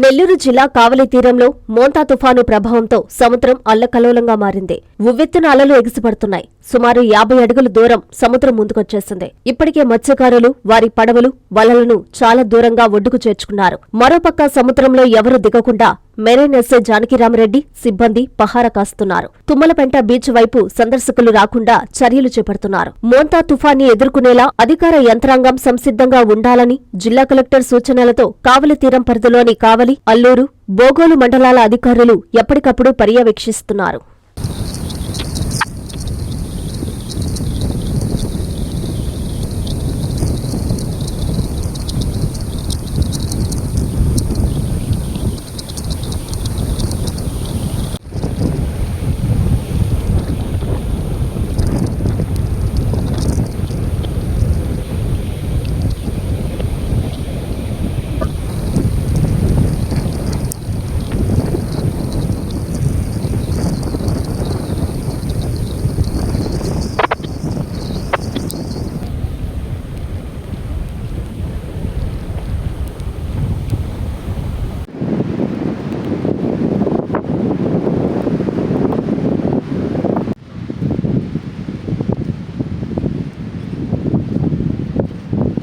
నెల్లూరు జిల్లా కావలి తీరంలో మోంతా తుఫాను ప్రభావంతో సముద్రం అల్లకల్లోలంగా మారింది. ఉవ్వెత్తున అలలు ఎగిసిపడుతున్నాయి. సుమారు యాభై అడుగుల దూరం సముద్రం ముందుకొచ్చేసింది. ఇప్పటికే మత్స్యకారులు వారి పడవలు వలలను చాలా దూరంగా ఒడ్డుకు చేర్చుకున్నారు. మరోపక్క సముద్రంలో ఎవరు దిగకుండా మెరైన్ ఎస్ఐ జానకిరామరెడ్డి సిబ్బంది పహారా కాస్తున్నారు. తుమ్మలపెంట బీచ్ వైపు సందర్శకులు రాకుండా చర్యలు చేపడుతున్నారు. మోంతా తుఫాన్ని ఎదుర్కొనేలా అధికార యంత్రాంగం సంసిద్ధంగా ఉండాలని జిల్లా కలెక్టర్ సూచనలతో కావలి తీరం పరిధిలోని కావలి అల్లూరు బోగోలు మండలాల అధికారులు ఎప్పటికప్పుడు పర్యవేక్షిస్తున్నారు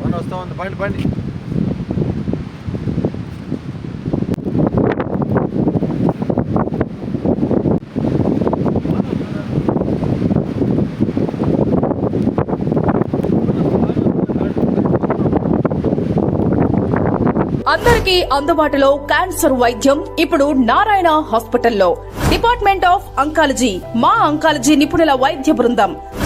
బండి వస్తూ ఉంది. బండి బండి. అందరికీ అందుబాటులో క్యాన్సర్ వైద్యం ఇప్పుడు నారాయణ హాస్పిటల్లో. డిపార్ట్మెంట్ ఆఫ్ అంకాలజీ మా అంకాలజీ నిపుణుల వైద్య బృందం.